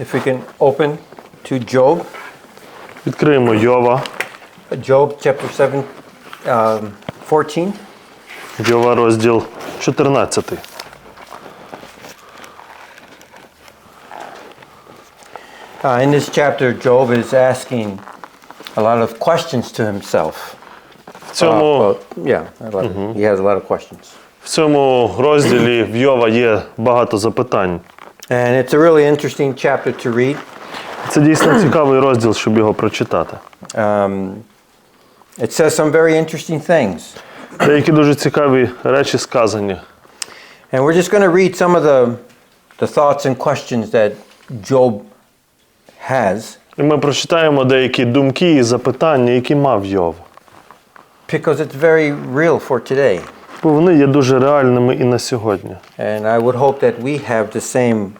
If we can open to Job, Відкриємо Йова, Job chapter 7, um, 14. Йова розділ 14. Uh, in this chapter, Job is asking a lot of questions to himself. В цьому, Uh, well, yeah, a lot of- he has a lot of questions. в цьому розділі в Йова є багато запитань. And it's a really interesting chapter to read. Це дійсно цікавий розділ, щоб його прочитати. Um, it says some very interesting things. Деякі дуже цікаві речі сказані. And we're just going to read some of the, the thoughts and questions that Job has І ми прочитаємо деякі думки і запитання, які мав Йов. because it's very real for today. Бо вони є дуже реальними і на сьогодні. And I would hope that we have the same,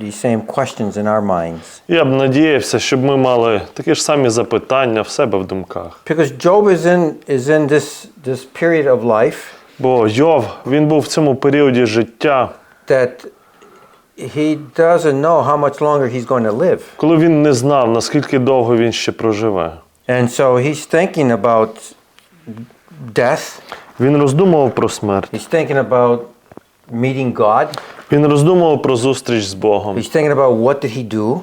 these same questions in our minds. Я б надіявся, щоб ми мали такі ж самі запитання в себе в думках. Because Job is in, is in this, this period of life Бо Йов, він був в цьому періоді життя, that he doesn't know how much longer he's going to live. коли він не знав, наскільки довго він ще проживе. And so he's thinking about death. Він роздумував про смерть. He's thinking about meeting God. Він роздумував про зустріч з Богом. He's thinking about what did he do?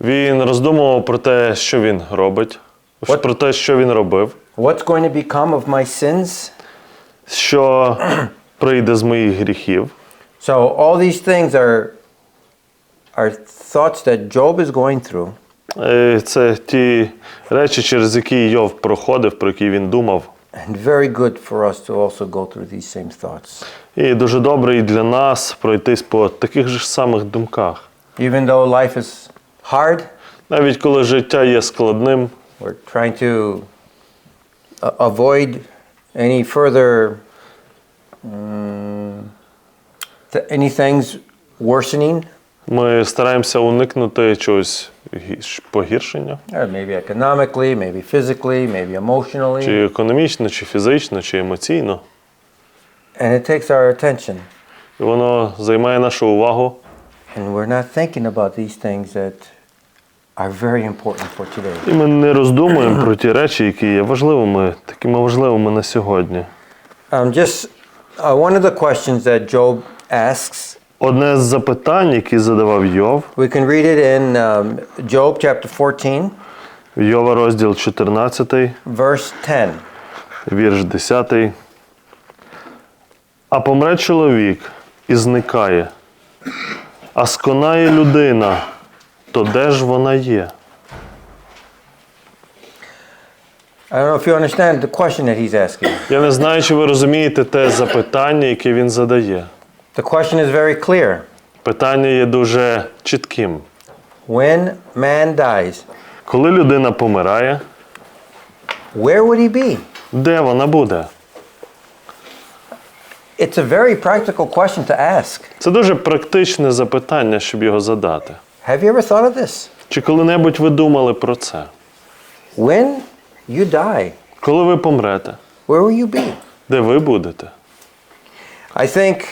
Він роздумував про те, що він робить, What? про те, що він робив, What's going to become of my sins? що прийде з моїх гріхів. So all these things are are thoughts that Job is going through. Е, Це ті речі, через які Йов проходив, про які він думав. And very good for us to also go through these same thoughts. І дуже добре і для нас пройтись по таких же самих думках. Even though life is hard, Навіть коли життя є складним, we're trying to uh, avoid any further mm, any things worsening, ми стараємося уникнути чогось гірш- погіршення, uh, maybe economically, maybe physically, maybe emotionally, чи економічно, чи фізично, чи емоційно. And it takes our attention. І воно займає нашу увагу. And we're not thinking about these things that are very important for today. І ми не роздумуємо про ті речі, які є важливими, такими важливими на сьогодні. Um, just uh, one of the questions that Job asks, Одне з запитань, які задавав Йов, we can read it in um, Job chapter 14, Йова розділ 14, verse 10. вірш 10. А помре чоловік і зникає, а сконає людина, то де ж вона є? I don't know if you understand the question that he's asking. Я не знаю, чи ви розумієте те запитання, яке він задає. The question is very clear. Питання є дуже чітким. When man dies, Коли людина помирає, where would he be? де вона буде? It's a very practical question to ask. Це дуже практичне запитання, щоб його задати. Have you ever thought of this? Чи коли-небудь ви думали про це? When you die, Коли ви помрете, where will you be? де ви будете? I think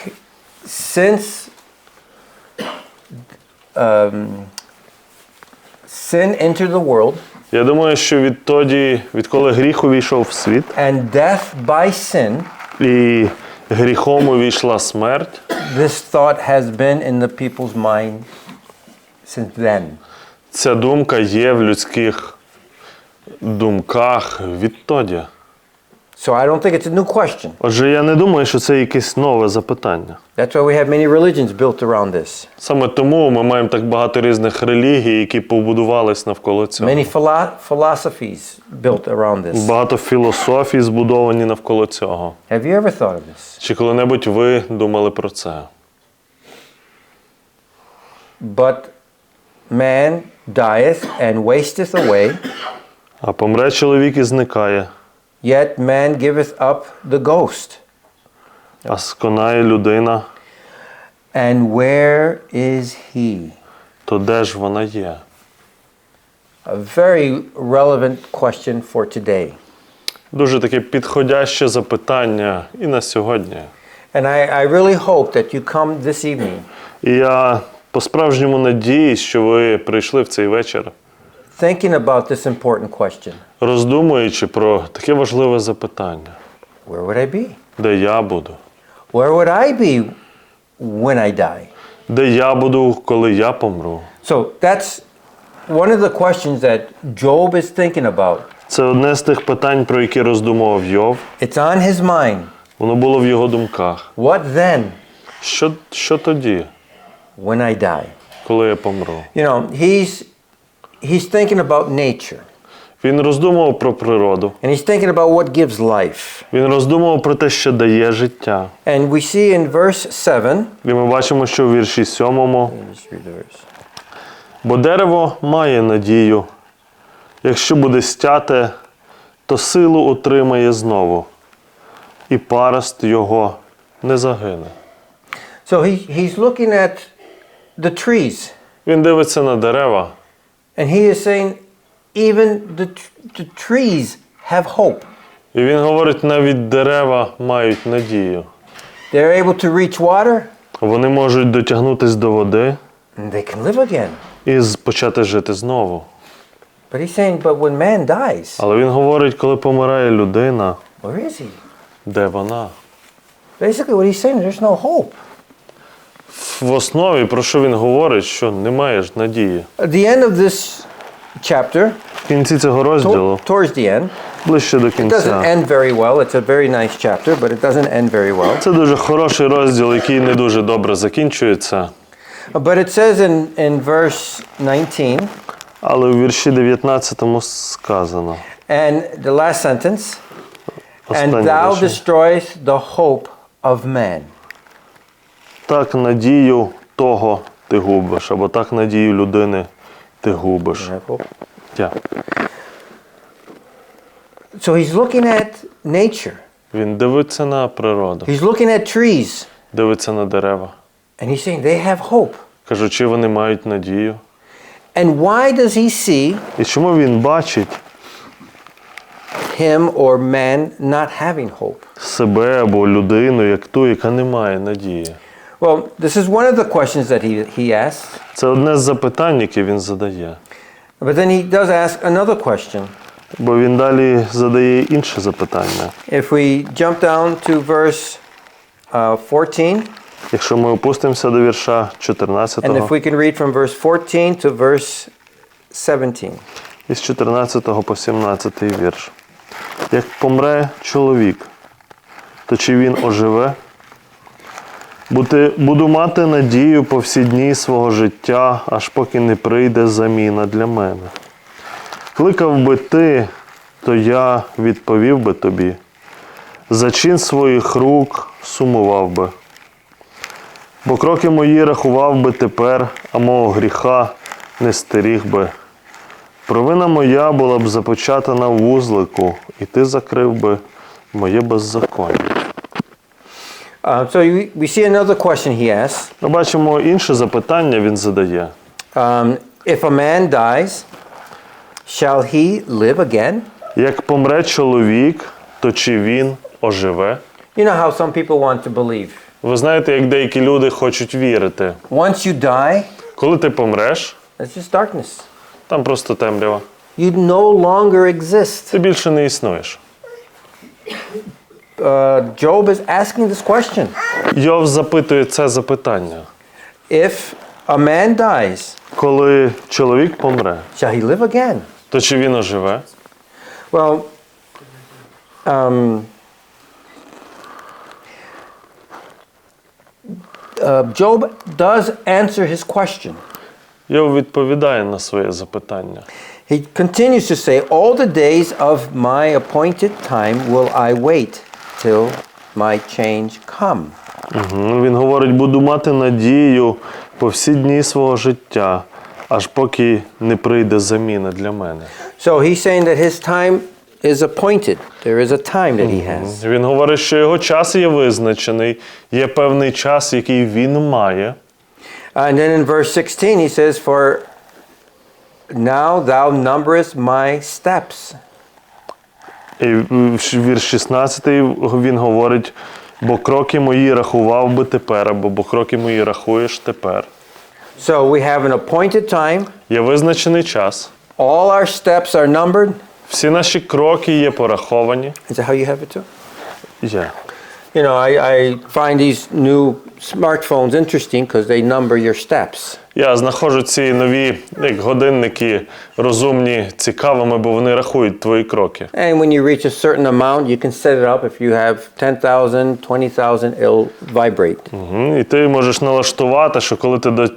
since um, sin entered the world Я думаю, що відтоді, відколи гріх увійшов в світ, and death by sin, і гріхом увійшла смерть, this thought has been in the people's mind since then. ця думка є в людських думках відтоді. So I don't think it's a new question. Отже, я не думаю, що це якесь нове запитання. That's why we have many religions built around this. Саме тому ми маємо так багато різних релігій, які побудувались навколо цього. Many philo- philosophies built around this. Багато філософій збудовані навколо цього. Have you ever thought of this? Чи коли-небудь ви думали про це? But man dieth and wasteth away, А помре чоловік і зникає, yet man giveth up the ghost. а сконає людина, And where is he? то де ж вона є? A very relevant question for today. Дуже таке підходяще запитання і на сьогодні. And I, I really hope that you come this evening І я по-справжньому надіюсь, що ви прийшли в цей вечір, thinking about this important question роздумуючи про таке важливе запитання, Where would I be? де я буду, Where would I be when I die? де я буду, коли я помру. So that's one of the questions that Job is thinking about. Це одне з тих питань, про які роздумував Йов. It's on his mind. Воно було в його думках. What then Що, що тоді, when I die? коли я помру? You know, he's he's thinking about nature. Він роздумував про природу. And he's thinking about what gives life. Він роздумував про те, що дає життя. And we see in verse 7, І ми бачимо, що в вірші сьомому just read the verse. Бо дерево має надію. Якщо буде стяте, то силу отримає знову, і парост його не загине. So he, he's looking at the trees Він дивиться на дерева, and he is saying, even the, the trees have hope. і він говорить, навіть дерева мають надію. They're able to reach water Вони можуть дотягнутися до води and they can live again. і з- почати жити знову. But he's saying, but when man dies, Але він говорить, коли помирає людина, where is he? де вона? Basically, what he's saying, there's no hope. В основі про що він говорить, що немає ж надії. At the end of this chapter, В кінці цього розділу, to- towards the end, ближче до it doesn't кінця. end very well. It's a very nice chapter, but it doesn't end very well. Це дуже хороший розділ, який не дуже добре закінчується. But it says in, in verse 19, Але у вірші 19 сказано. and the last sentence, and Останнє thou речення. destroyest the hope of man. Так надію того ти губиш, або так надію людини ти губиш. So he's looking at nature. Він дивиться на природу, He's looking at trees, дивиться на дерева. and he's saying they have hope. Кажучи, вони мають надію. And why does he see І чому він бачить him or man not having hope? себе або людину як ту, яка не має надії? Well, this is one of the questions that he, he asks. Це одне з запитань, яке він задає. But then he does ask another question. Бо він далі задає інше запитання. If we jump down to verse uh, 14, Якщо ми опустимося до вірша 14, and if we can read from verse 14 to verse 17. із 14 по 17 вірш. Як помре чоловік, то чи він оживе? Бути, буду мати надію по всі дні свого життя, аж поки не прийде заміна для мене. Кликав би ти, то я відповів би тобі. За чин своїх рук сумував би. Бо кроки мої рахував би тепер, а мого гріха не стеріг би. Провина моя була б започата на вузлику, і ти закрив би моє беззаконня. Uh, so we, we see another question he asks. Ми бачимо інше запитання він задає. Um, if a man dies, shall he live again? Як помре чоловік, то чи він оживе? You know how some people want to believe. Ви знаєте, як деякі люди хочуть вірити. Once you die, Коли ти помреш, it's just darkness. там просто темрява. You no longer exist. Ти більше не існуєш. Uh, Job is asking this question. Йов запитує це запитання. If a man dies, Коли чоловік помре, shall he live again? то чи він оживе? Well, um, uh, Job does answer his question. Йов відповідає на своє запитання. He continues to say, All the days of my appointed time will I wait till my change come. Мгм. Він говорить, буду мати надію по всі дні свого життя, аж поки не прийде заміна для мене. So he's saying that his time is appointed. There is a time that he has. Він говорить, що його час є визначений, є певний час, який він має. And then in verse 16 he says, For now thou numberest my steps. І вірш 16 він говорить, бо кроки мої рахував би тепер, або бо кроки мої рахуєш тепер. So we have an appointed time. Є визначений час. All our steps are numbered. Всі наші кроки є пораховані. Is that how you have it too? Є. You know, I, I find these new smartphones interesting because they number your steps. Я знаходжу ці нові як годинники розумні, цікавими, бо вони рахують твої кроки. And when you reach a certain amount, you can set it up. If you have 10,000, 20,000, it'll vibrate. Мгм. І ти можеш налаштувати, що коли ти до-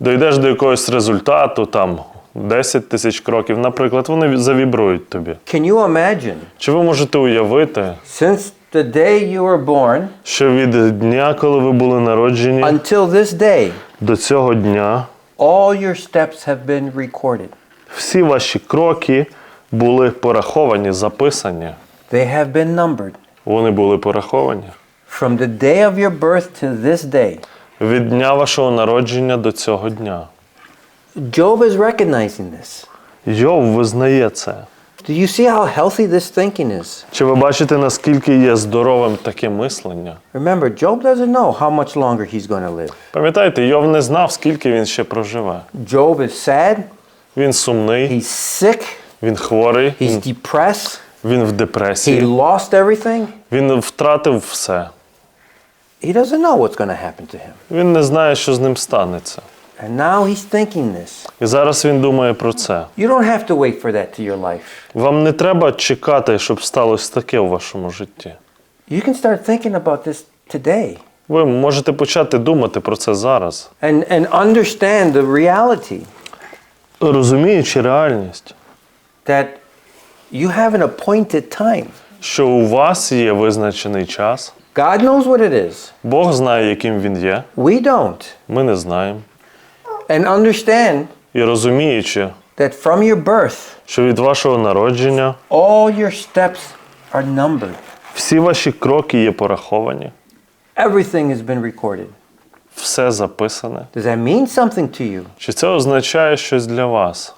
дійдеш до якогось результату, там 10 тисяч кроків, наприклад, вони завібрують тобі. Can you imagine? Чи ви можете уявити, Since the day you were born що від дня, коли ви були народжені, until this day, до цього дня all your steps have been recorded. всі ваші кроки були пораховані, записані. They have been numbered. Вони були пораховані. From the day of your birth to this day, Від дня вашого народження до цього дня. Job is recognizing this. Йов визнає це. Do you see how healthy this thinking is? Чи ви бачите, наскільки є здоровим таке мислення? Remember, Job doesn't know how much longer he's going to live. Пам'ятаєте, Йов не знав, скільки він ще проживе. Job is sad, Він сумний, he's sick, він хворий, he's depressed, він в he депресії, lost everything. він втратив все. He doesn't know what's going to happen to him. Він не знає, що з ним станеться. And now he's thinking this. І зараз він думає про це. You don't have to wait for that to your life. Вам не треба чекати, щоб сталося таке в вашому житті. You can start thinking about this today Ви можете почати думати про це зараз, and, and understand the reality розуміючи реальність, that you have an appointed time. що у вас є визначений час. God knows what it is. Бог знає, яким він є. We don't. Ми не знаємо. And understand І розуміючи, that from your birth, що від вашого народження all your steps are numbered. всі ваші кроки є пораховані, Everything has been recorded. все записане. Does that mean something to you? Чи це означає щось для вас?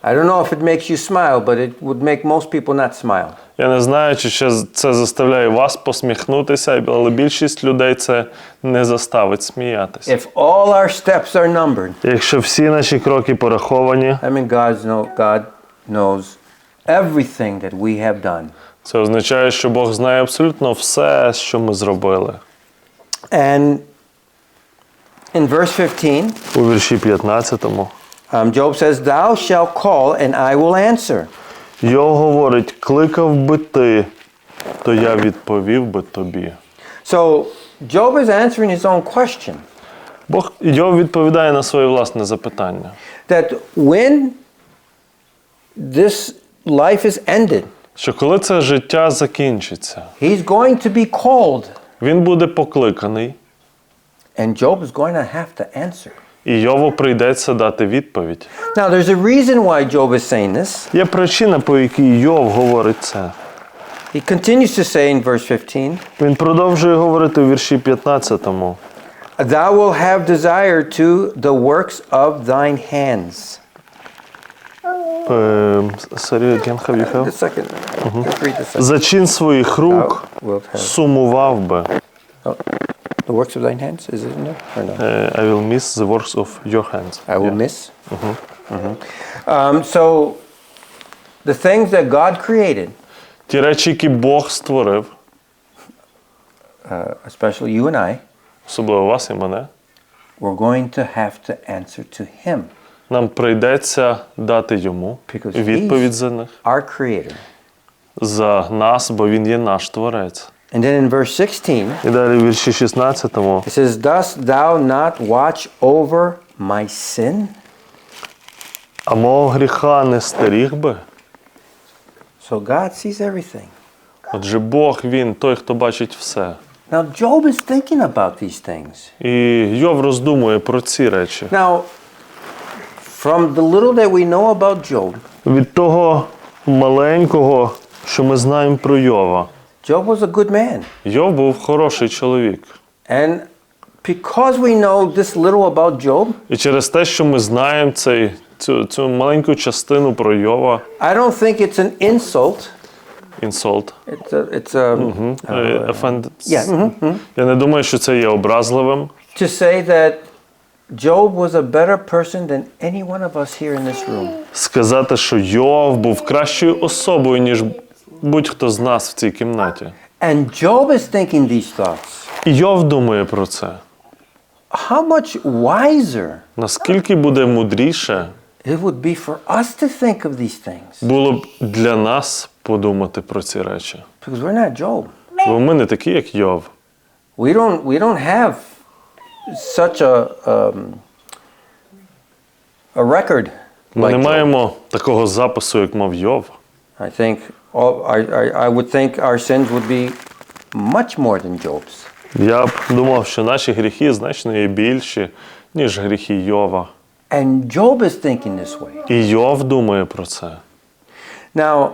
I don't know if it makes you smile, but it would make most people not smile. Я не знаю, чи ще це заставляє вас посміхнутися, але більшість людей це не заставить сміятися. If all our steps are numbered, Якщо всі наші кроки пораховані, I mean God's know, God knows everything that we have done. це означає, що Бог знає абсолютно все, що ми зробили. And in verse 15, У вірші 15 um, Job says, Thou shalt call, and I will answer. Йов говорить: кликав би ти, то я відповів би тобі. So Job is answering his own question Бог Йов відповідає на своє власне запитання. that when this life is ended, Що коли це життя закінчиться, he's going to be called, він буде покликаний, and Job is going to have to answer. І Йову прийдеться дати відповідь. Now, there's a reason why Job is saying this. Є причина, по якій Йов говорить це. He continues to say in verse 15, Він продовжує говорити у вірші 15. Thou wilt have desire to the works of thine hands. Ем, Sorry, again, have you The second, just read the second. За чин своїх рук have сумував би. oh, the works of thine hands. Is it in there or no? Е, I will miss the works of your hands. I will Yeah. miss. Mhm. Um, so, the things that God created, Ті речі, які Бог створив, uh, especially you and I, особливо вас і мене, we're going to have to answer to Him, нам прийдеться дати йому Because відповідь за них, our Creator. за нас, бо він є наш творець. And then in verse 16, І далі в вірші 16 it says, Dost thou not watch over my sin? а мого гріха не стеріг би. So God sees everything. Отже, Бог він той, хто бачить все. Now, Job is thinking about these things. І Йов роздумує про ці речі. Now, from the little that we know about Job, Від того маленького, що ми знаємо про Йова. Job was a good man. Йов був хороший чоловік. And because we know this little about Job, І через те, що ми знаємо цей, цю, цю маленьку частину про Йова, I don't think it's an insult. інсолт, It's a, it's a, е, offend- yeah, mhm, я не думаю, що це є образливим. to say that Job was a better person than any one of us here in this room. Сказати, що Йов був кращою особою, ніж будь-хто з нас в цій кімнаті. And Job is thinking these thoughts. І Йов думає про це. How much wiser Наскільки буде мудріше it would be for us to think of these things. було б для нас подумати про ці речі. Because we're not Job. Бо ми не такі, як Йов. We don't we don't have such a um, a record. Ми like не Job. маємо такого запису, як мав Йов. I think all, I, I, I would think our sins would be much more than Job's. Я б думав, що наші гріхи значно є більші, ніж гріхи Йова. And Job is thinking this way. І Йов думає про це. Now,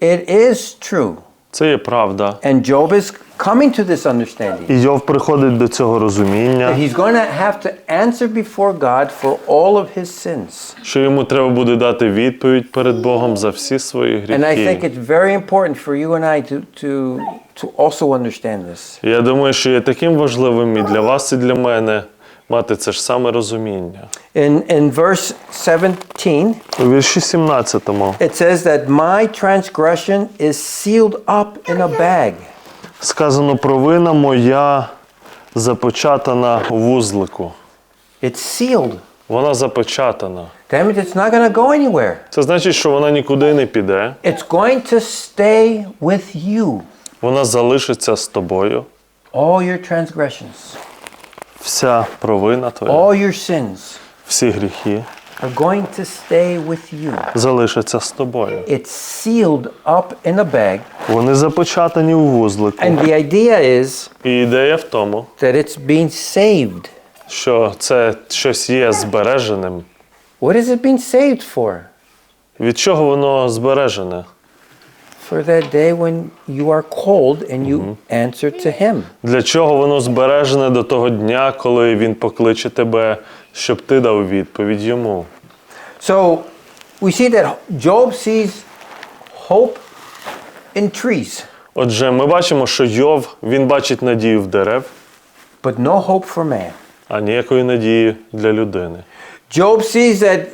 it is true, Це є правда. and Job is coming to this understanding І Йов приходить до цього розуміння, he's going to have to answer before God for all of his sins. що йому треба буде дати відповідь перед Богом за всі свої And I think it's very important for you and I to, to, to also understand this. Я думаю, що є таким важливим і для вас, і для мене мати це ж саме розуміння. In, in verse 17, У вірші 17 it says that my transgression is sealed up in a bag. сказано провина моя запечатана у вузлику. It's sealed. Вона запечатана. That means it's not going to go anywhere. Це значить, що вона нікуди не піде. It's going to stay with you. Вона залишиться з тобою. All your transgressions, Вся провина твоя, all your sins всі гріхи are going to stay with you. залишаться з тобою. It's sealed up in a bag. Вони запечатані у вузлику. And the idea is І ідея в тому, that it's being saved. що це щось є збереженим. What is it being saved for? Від чого воно збережене? For that day when you are cold and you answer to Him. Для чого воно збережене до того дня, коли він покличе тебе, щоб ти дав відповідь йому? So we see that Job sees hope in trees, Отже, ми бачимо, що Йов він бачить надію в дерев, but no hope for man. а ніякої надії для людини. Job sees that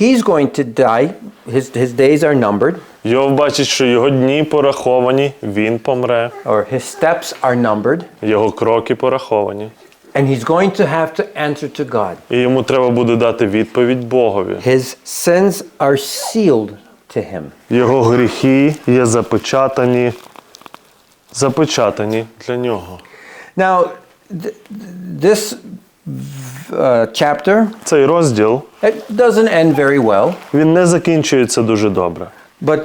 he's going to die, his, his days are numbered, Йов бачить, що його дні пораховані, він помре, or his steps are numbered, його кроки пораховані. and he's going to have to answer to God. І йому треба буде дати відповідь Богові. His sins are sealed to him. Його гріхи є запечатані, запечатані для нього. Now, this uh, chapter Цей розділ it doesn't end very well, він не закінчується дуже добре. But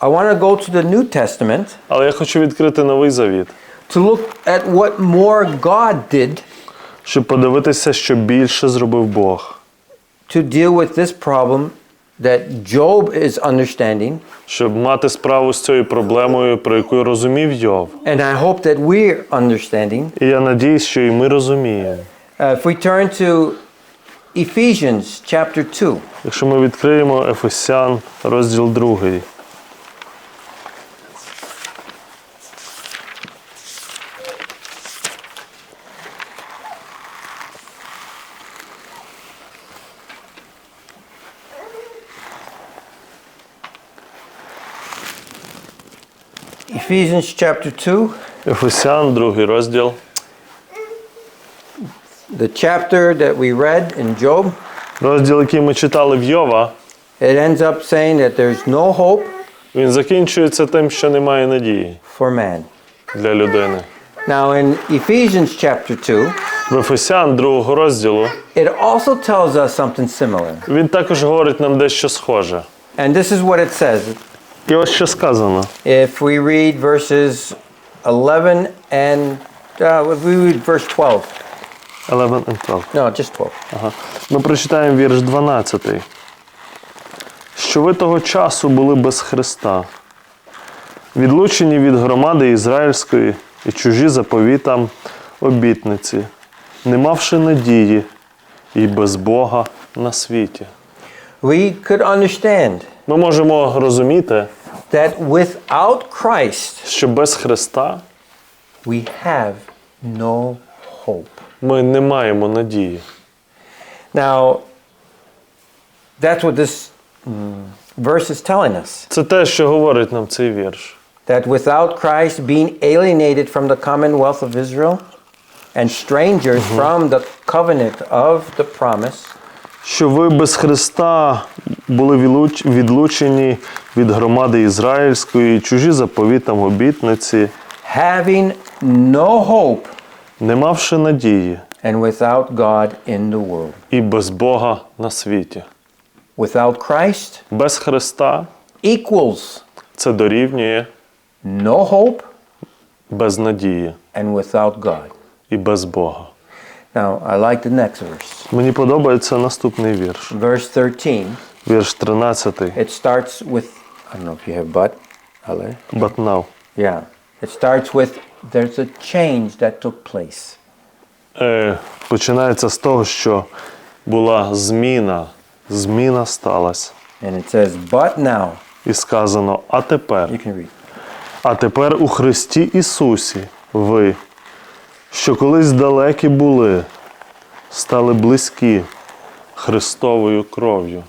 I want to go to the New Testament Але я хочу відкрити новий завіт, to look at what more God did щоб подивитися, що більше зробив Бог, to deal with this problem that Job is understanding, щоб мати справу з цією проблемою, про яку розумів Йов. and I hope that we're understanding. І я надіюсь, що і ми розуміємо. Uh, if we turn to Ephesians chapter 2, Якщо ми відкриємо Ефесян, розділ 2. Ephesians chapter 2, Ефесян, другий розділ. The chapter that we read in Job, Розділ, який ми читали в Йова, it ends up saying that there's no hope він закінчується тим, що немає надії for man. для людини. Now, in Ephesians chapter 2, В Ефесян, другого розділу, it also tells us something similar. він також говорить нам дещо схоже. And this is what it says. І ось що сказано. If we read verses 11 and uh, if we read verse 12. 11 and 12. No, just 12. Ага. Ми прочитаємо вірш 12. Що ви того часу були без Христа, відлучені від громади ізраїльської і чужі заповітам обітниці, не мавши надії і без Бога на світі. We could understand Ми можемо розуміти, that without Christ, що без Христа we have no hope. Ми не маємо надії. Now, that's what this mm, verse is telling us. Це те, що говорить нам цей вірш. That without Christ being alienated from the commonwealth of Israel and strangers from the covenant of the promise, Що ви без Христа були відлучені від громади ізраїльської, чужі заповітам обітниці, having no hope не мавши надії and without God in the world. і без Бога на світі. Without Christ Без Христа equals це дорівнює no hope без надії and without God. і без Бога. Now, I like the next verse. Мені подобається наступний вірш. Verse 13. Вірш 13. It starts with, I don't know if you have but, Ale. But now. Yeah. It starts with, there's a change that took place. Е, починається з того, що була зміна. Зміна сталася. And it says, but now, І сказано, а тепер. you can read. А тепер у Христі Ісусі ви, що колись далекі були, стали близькі Христовою кров'ю.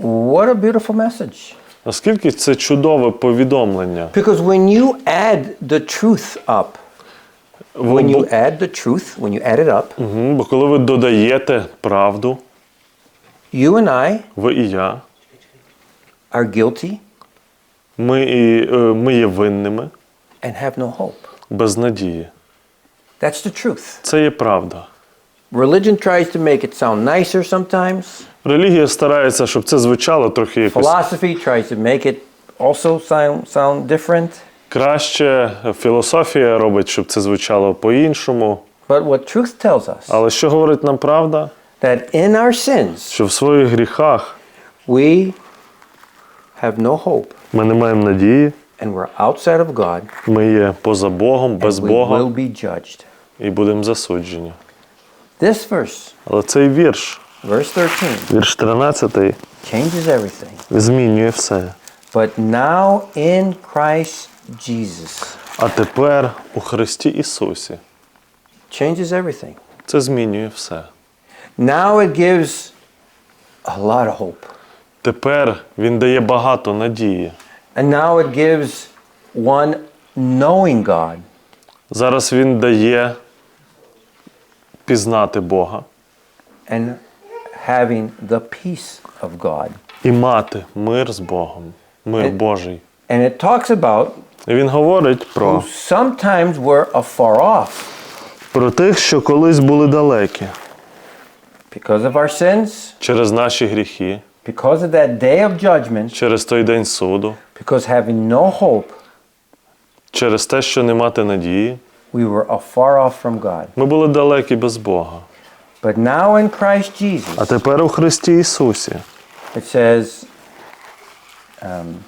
What a beautiful message. Наскільки це чудове повідомлення? Because when you add the truth up, when you add the truth, when you add it up, Мгм, Бо коли ви додаєте правду, you and I ви і я, are guilty ми, і, е, ми є винними and have no hope. без надії. That's the truth. Це є правда. Religion tries to make it sound nicer sometimes. Релігія старається, щоб це звучало трохи якось Philosophy tries to make it also sound, sound different. краще. Філософія робить, щоб це звучало по-іншому. But what truth tells us Але що говорить нам правда? that in our sins Що в своїх гріхах we have no hope ми не маємо надії, and we're outside of God ми є поза Богом, без we Бога will be judged. і будемо засуджені. This verse, Але цей вірш, verse 13, вірш 13, changes everything. змінює все. But now in Christ Jesus А тепер у Христі Ісусі changes everything. це змінює все. Now it gives a lot of hope. Тепер Він дає багато надії. And now it gives one knowing God Зараз Він дає пізнати Бога and having the peace of God. і мати мир з Богом, мир Е- Божий. And it talks about І Він говорить who про, sometimes were afar off про тих, що колись були далекі because of our sins, через наші гріхи, because of that day of judgment, через той день суду, because having no hope, через те, що не мати надії. we were afar off from God. Ми були далекі без Бога. But now in Christ А Jesus, тепер у Христі Ісусі it says, um,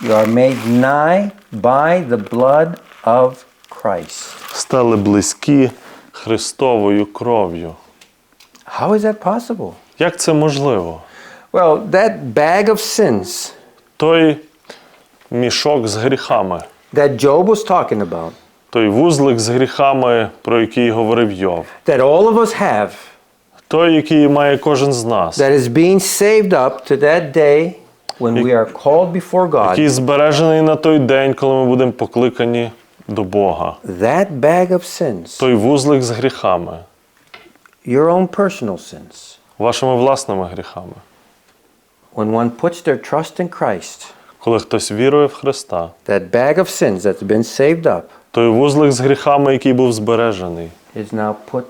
you are made nigh by the blood of Christ. стали близькі Христовою кров'ю. How is that possible? Як це можливо? Well, that bag of sins Той мішок з гріхами, that Job was talking about, той вузлик з гріхами, про який говорив Йов, that all of us have, той, який має кожен з нас, that is being saved up to that day when we are called before God, який збережений на той день, коли ми будемо покликані до Бога. that bag of sins, Той вузлик з гріхами, your own personal sins, вашими власними гріхами. when one puts their trust in Christ, Коли хтось вірує в Христа, that bag of sins that's been saved up той вузлик з гріхами, який був збережений, is now put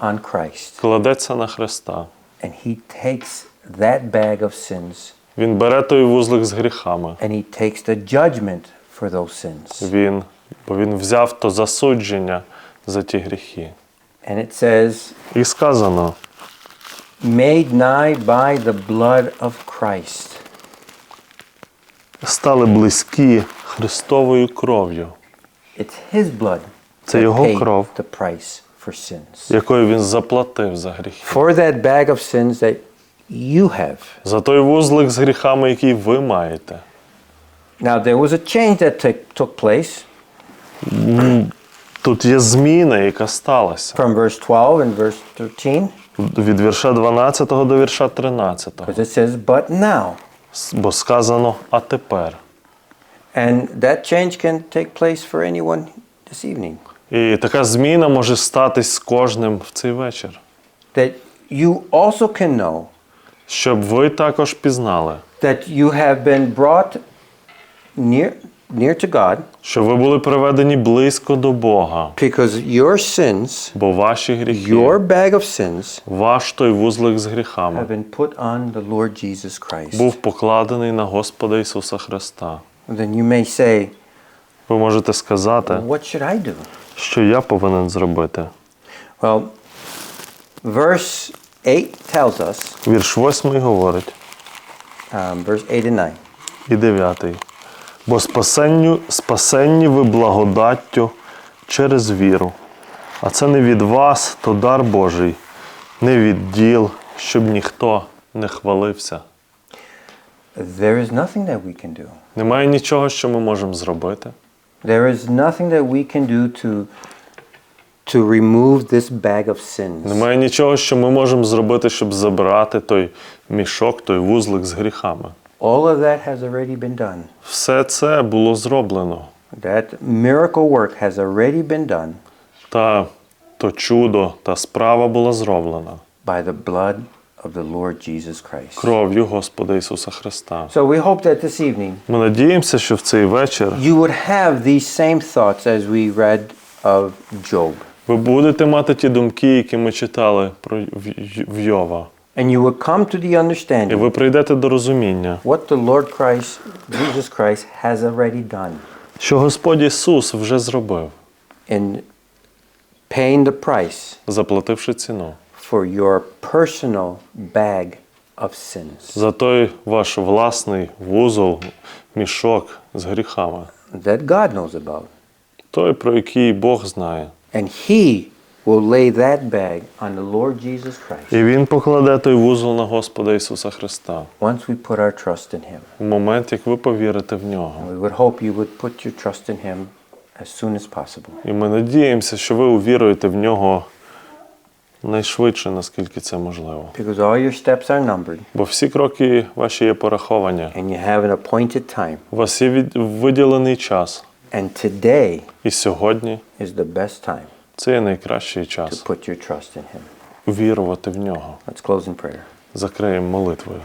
on Christ. кладеться на Христа. And he takes that bag of sins Він бере той вузлик з гріхами. and he takes the judgment for those sins. Він, бо він взяв то засудження за ті гріхи. And it says, І сказано, made nigh by the blood of Christ. стали близькі Христовою кров'ю, It's his blood Це його кров. the price for sins. якою він заплатив за гріхи. For that bag of sins that you have. За той вузлик з гріхами, який ви маєте. Now there was a change that took place тут є зміна, яка сталася. from verse 12 and verse 13, Від вірша 12 до вірша 13. because it says, But now. Бо сказано, а тепер. And that change can take place for anyone this evening. І така зміна може статись з кожним в цей вечір. That you also can know Щоб ви також пізнали, that you have been brought near, near to God що ви були приведені близько до Бога, because your sins, бо ваші гріхи, your bag of sins, ваш той вузлик з гріхами, have been put on the Lord Jesus Christ. був покладений на Господа Ісуса Христа. Then you may say, Ви можете сказати, What should I do? що я повинен зробити. Well, verse 8 tells us, Вірш 8 говорить, um, verse 8 and 9. і 9. Бо спасенню, спасенні ви благодаттю через віру. А це не від вас, то дар Божий, не від діл, щоб ніхто не хвалився. There is nothing that we can do. Немає нічого, що ми можемо зробити. There is nothing that we can do to, to remove this bag of sins. Немає нічого, що ми можемо зробити, щоб забрати той мішок, той вузлик з гріхами. All of that has already been done. Все це було зроблено. That miracle work has already been done Та то чудо, та справа була зроблена by the blood of the Lord Jesus Christ. кров'ю Господа Ісуса Христа. So we hope that this evening Ми надіємося, що в цей вечір you would have these same thoughts as we read of Job. ви будете мати ті думки, які ми читали про в- Йова. And you would come to the І understanding ви прийдете до розуміння, what the Lord Christ, Jesus Christ, has already done що Господь Ісус вже зробив, in paying the price заплативши ціну for your personal bag of sins за той ваш власний вузол, мішок з гріхами, that God knows about. той, про який Бог знає. And He will lay that bag on the Lord Jesus Christ І Він покладе той вузол на Господа Ісуса Христа once we put our trust in Him. в момент, як ви повірите в нього. We would hope you would put your trust in Him as soon as possible. І ми надіємося, що ви увіруєте в нього найшвидше, наскільки це можливо. Because all your steps are numbered Бо всі кроки ваші є пораховані. and you have an appointed time. У вас є від- виділений час. And today І сьогодні is the best time це є найкращий to час put your trust in Him. вірувати в нього. Let's close in prayer. Закриємо молитвою.